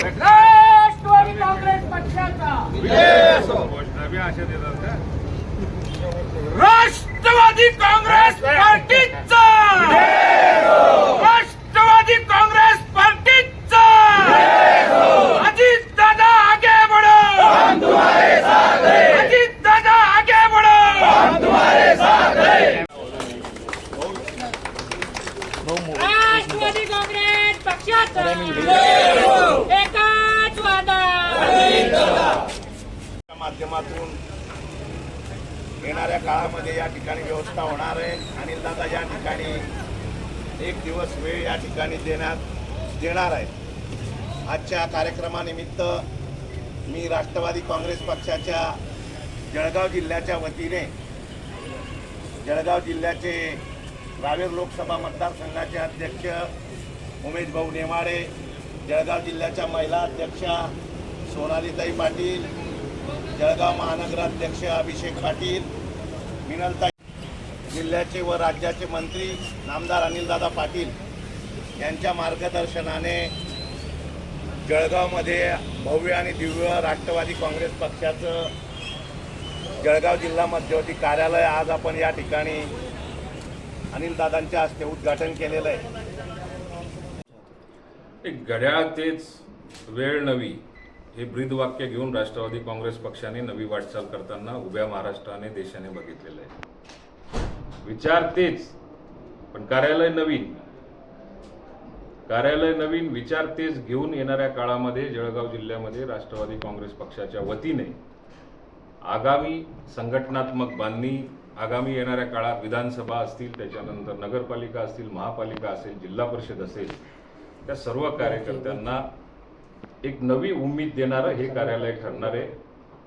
राष्ट्रवादी काँग्रेस पक्षाचा. राष्ट्रवादी काँग्रेस पार्टी माध्यमातून येणाऱ्या काळामध्ये या ठिकाणी व्यवस्था होणार आहे. आणि दादा या ठिकाणी एक दिवस वेळ या ठिकाणी देण्यात देणार आहे आजच्या कार्यक्रमानिमित्त मी राष्ट्रवादी काँग्रेस पक्षाच्या जळगाव जिल्ह्याच्या वतीने जळगाव जिल्ह्याचे रावेर लोकसभा मतदारसंघाचे अध्यक्ष उमेश भाऊ नेमाडे जळगाव जिल्ह्याच्या महिला अध्यक्षा सोनालीताई पाटील जळगाव महानगराध्यक्ष अभिषेक पाटील मिनलताई जिल्ह्याचे व राज्याचे मंत्री नामदार अनिलदादा पाटील यांच्या मार्गदर्शनाने जळगावमध्ये भव्य आणि दिव्य राष्ट्रवादी काँग्रेस पक्षाचं जळगाव जिल्हा मध्यवर्ती कार्यालय आज आपण या ठिकाणी अनिलदादांच्या हस्ते उद्घाटन केलेलं आहे. घड्याळ तेच वेळ नवी हे ब्रीदवाक्य घेऊन राष्ट्रवादी काँग्रेस पक्षाने नवी वाटचाल करताना उभ्या महाराष्ट्राने देशाने बघितलेलं आहे. विचार तेच पण कार्यालय नवीन. कार्यालय नवीन विचार तेच घेऊन येणाऱ्या काळामध्ये जळगाव जिल्ह्यामध्ये राष्ट्रवादी काँग्रेस पक्षाच्या वतीने आगामी संघटनात्मक बांधणी आगामी येणाऱ्या काळात विधानसभा असतील त्याच्यानंतर नगरपालिका असतील महापालिका असेल जिल्हा परिषद असेल त्या सर्व कार्यकर्त्यांना एक नवी उमेद देणारं हे कार्यालय ठरणार आहे.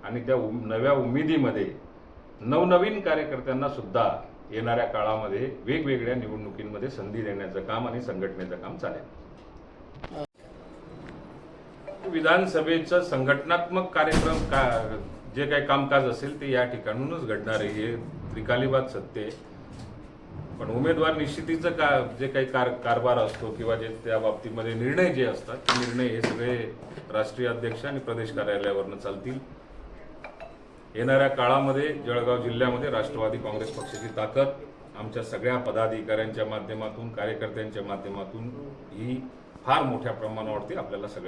आणि त्या उम- नव्या उमेदीमध्ये नवनवीन कार्यकर्त्यांना सुद्धा येणाऱ्या काळामध्ये वेगवेगळ्या निवडणुकींमध्ये संधी देण्याचं काम आणि संघटनेचं काम चालेल. विधानसभेचं संघटनात्मक कार्यक्रम का जे काही कामकाज असेल ते या ठिकाणूनच घडणार आहे. हे त्रिकालीबाद सत्य पण उमेदवार निश्चितीचं का जे काही कार कारभार असतो किंवा जे त्या बाबतीमध्ये निर्णय जे असतात ते निर्णय हे सगळे राष्ट्रीय अध्यक्ष आणि प्रदेश कार्यालयावरनं चालतील. येणाऱ्या काळामध्ये जळगाव जिल्ह्यामध्ये राष्ट्रवादी काँग्रेस पक्षाची ताकद आमच्या सगळ्या पदाधिकाऱ्यांच्या माध्यमातून कार्यकर्त्यांच्या माध्यमातून ही फार मोठ्या प्रमाणावरती आपल्याला सगळ्या